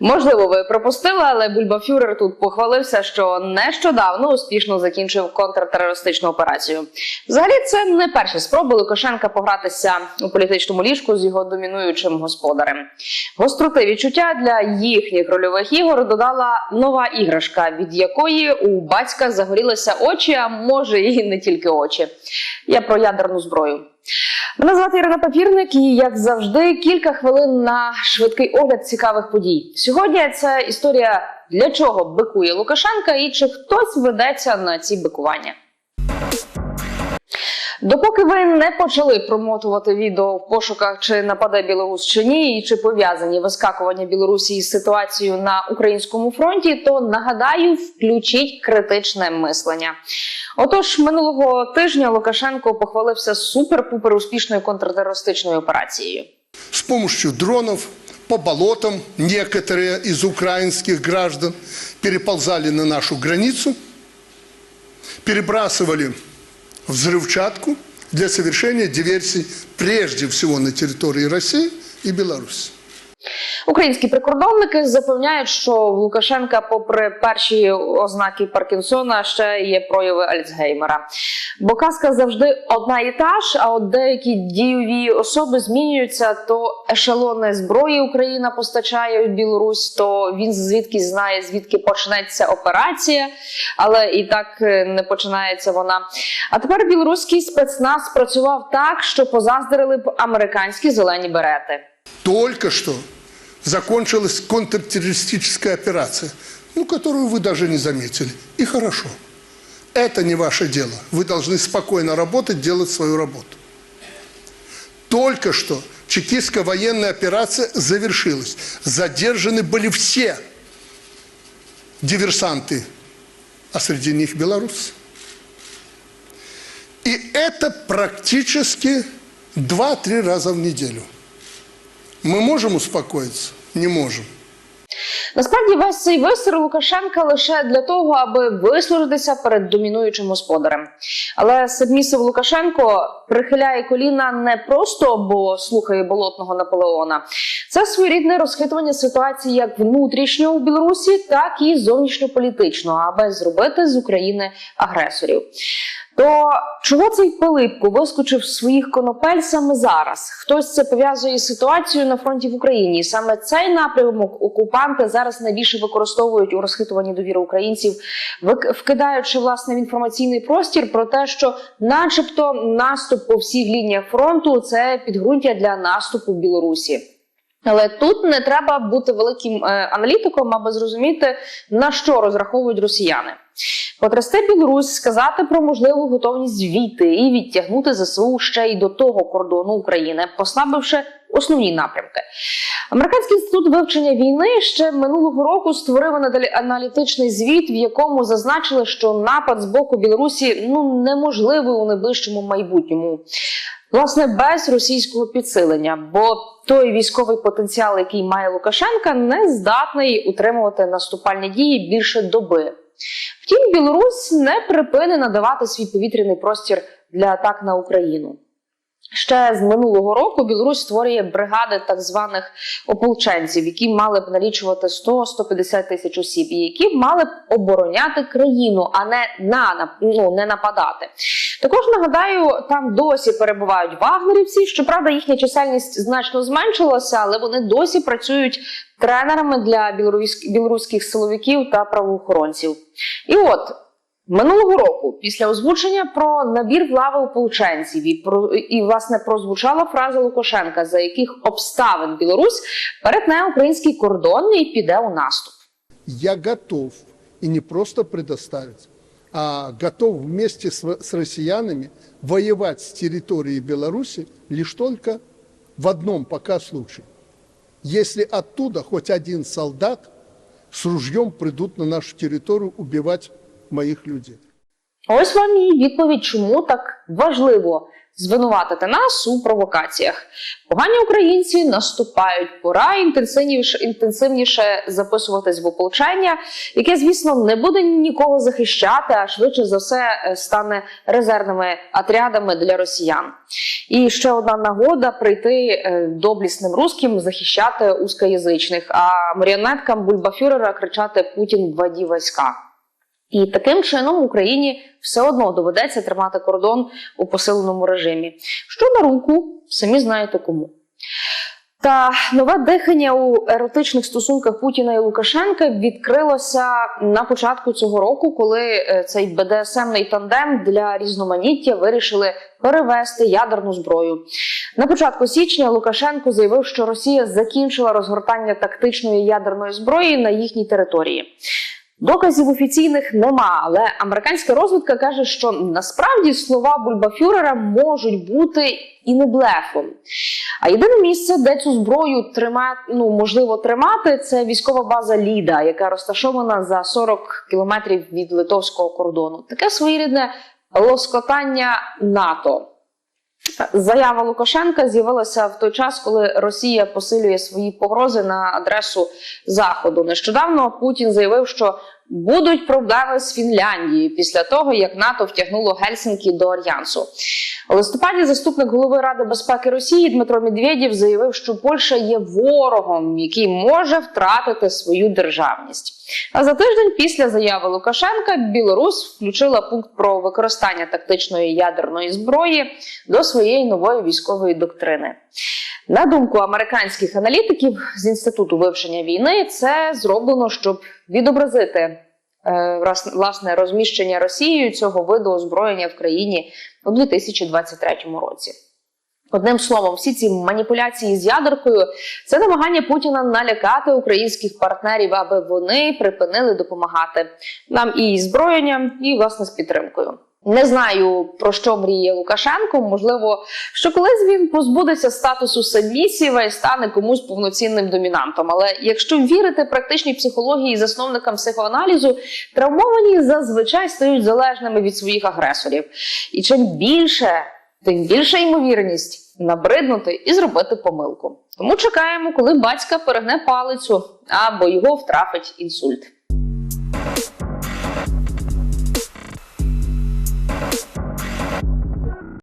Можливо, ви пропустили, але Бульбафюрер тут похвалився, що нещодавно успішно закінчив контртерористичну операцію. Взагалі, це не перші спроби Лукашенка погратися у політичному ліжку з його домінуючим господарем. Гостроти відчуття для їхніх рольових ігор додала нова іграшка, від якої у батька загорілися очі, а може і не тільки очі. Я про ядерну зброю. Мене звати Ірина Папірник, і як завжди, кілька хвилин на швидкий огляд цікавих подій. Сьогодні це історія для чого бикує Лукашенка і чи хтось ведеться на ці бикування. Допоки ви не почали промотувати відео в пошуках, чи нападе Білорус чи ні, і чи пов'язані вискакування Білорусі із ситуацією на українському фронті, то нагадаю, включіть критичне мислення. Отож, минулого тижня Лукашенко похвалився супер-пупер успішною контртерористичною операцією. С помощью дронов по болотам некоторые из украинских граждан переползали на нашу границу, перебрасывали взрывчатку для совершения диверсий прежде всего на территории России и Беларуси. Українські прикордонники запевняють, що в Лукашенка, попри перші ознаки Паркінсона, ще є прояви Альцгеймера. Бо казка завжди одна і та ж. А от деякі дієві особи змінюються. То ешелони зброї Україна постачає в Білорусь, то він звідки знає, звідки почнеться операція, але і так е, не починається вона. А тепер білоруський спецназ працював так, що позаздрили б американські зелені берети. Только что закончилась контртеррористическая операция, ну, которую вы даже не заметили. И хорошо. Это не ваше дело. Вы должны спокойно работать, делать свою работу. Только что чекистская военная операция завершилась. Задержаны были все диверсанты, а среди них белорусы. И это практически 2-3 раза в неделю. Мы можем успокоиться? Не можем. Насправді весь цей висір Лукашенка лише для того, аби вислужитися перед домінуючим господарем. Але Сабмісов Лукашенко прихиляє коліна не просто, бо слухає болотного Наполеона. Це своєрідне розхитування ситуації як внутрішньо у Білорусі, так і зовнішньополітично, аби зробити з України агресорів. То чого цей Пилипко вискочив з своїх конопель саме зараз? Хтось це пов'язує із ситуацією на фронті в Україні. Саме цей напрямок окупанти зараз найбільше використовують у розхитуванні довіри українців, вкидаючи власне в інформаційний простір про те, що, начебто, наступ по всіх лініях фронту це підґрунтя для наступу в Білорусі. Але тут не треба бути великим е, аналітиком, аби зрозуміти на що розраховують росіяни. Потрясти Білорусь, сказати про можливу готовність війти і відтягнути ЗСУ ще й до того кордону України, послабивши основні напрямки. Американський інститут вивчення війни ще минулого року створив аналі- аналітичний звіт, в якому зазначили, що напад з боку Білорусі ну неможливий у найближчому майбутньому. Власне, без російського підсилення, бо той військовий потенціал, який має Лукашенка, не здатний утримувати наступальні дії більше доби. Втім, Білорусь не припине надавати свій повітряний простір для атак на Україну. Ще з минулого року Білорусь створює бригади так званих ополченців, які мали б налічувати 100-150 тисяч осіб, і які мали б обороняти країну, а не на ну, не нападати. Також нагадаю, там досі перебувають вагнерівці. Щоправда, їхня чисельність значно зменшилася, але вони досі працюють тренерами для білоруських силовиків та правоохоронців. І от Минулого року, після озвучення про набір в лави ополченців і про і власне прозвучала фраза Лукашенка, за яких обставин Білорусь перетне український кордон і піде у наступ. Я готов, и не просто предоставить, а готов вместе с, с россиянами воевать с территории Беларуси лишь только в одном пока случае. Если оттуда хоть один солдат с ружьем придут на нашу территорию убивать моих людей. Ось вам і відповідь, чому так важливо звинуватити нас у провокаціях. Погані українці наступають. Пора інтенсивніше, інтенсивніше записуватись в ополчення, яке, звісно, не буде нікого захищати, а швидше за все е, стане резервними отрядами для росіян. І ще одна нагода прийти е, доблісним русським захищати узкоязичних, а маріонеткам бульбафюрера кричати Путін вводі війська. І таким чином Україні все одно доведеться тримати кордон у посиленому режимі. Що на руку, самі знаєте кому. Та нове дихання у еротичних стосунках Путіна і Лукашенка відкрилося на початку цього року, коли е, цей БДСМний тандем для різноманіття вирішили перевести ядерну зброю. На початку січня Лукашенко заявив, що Росія закінчила розгортання тактичної ядерної зброї на їхній території. Доказів офіційних нема, але американська розвідка каже, що насправді слова Бульбафюрера можуть бути і не блефом. А єдине місце, де цю зброю тримати, ну можливо тримати, це військова база Ліда, яка розташована за 40 кілометрів від литовського кордону. Таке своєрідне лоскотання НАТО. Заява Лукашенка з'явилася в той час, коли Росія посилює свої погрози на адресу Заходу. Нещодавно Путін заявив, що будуть проблеми з Фінляндією після того, як НАТО втягнуло Гельсінкі до альянсу. У листопаді заступник голови Ради безпеки Росії Дмитро Медведєв заявив, що Польща є ворогом, який може втратити свою державність. А за тиждень після заяви Лукашенка Білорусь включила пункт про використання тактичної ядерної зброї до своєї нової військової доктрини. На думку американських аналітиків з інституту вивчення війни, це зроблено, щоб відобразити е, власне- власне розміщення Росією цього виду озброєння в країні у 2023 році. Одним словом, всі ці маніпуляції з ядеркою це намагання Путіна налякати українських партнерів, аби вони припинили допомагати нам і зброєнням, і власне з підтримкою. Не знаю про що мріє Лукашенко. Можливо, що колись він позбудеться статусу сабмісіва і стане комусь повноцінним домінантом. Але якщо вірити практичній психології і засновникам психоаналізу, травмовані зазвичай стають залежними від своїх агресорів. І чим більше, тим більша ймовірність набриднути і зробити помилку. Тому чекаємо, коли батька перегне палицю або його втрафить інсульт.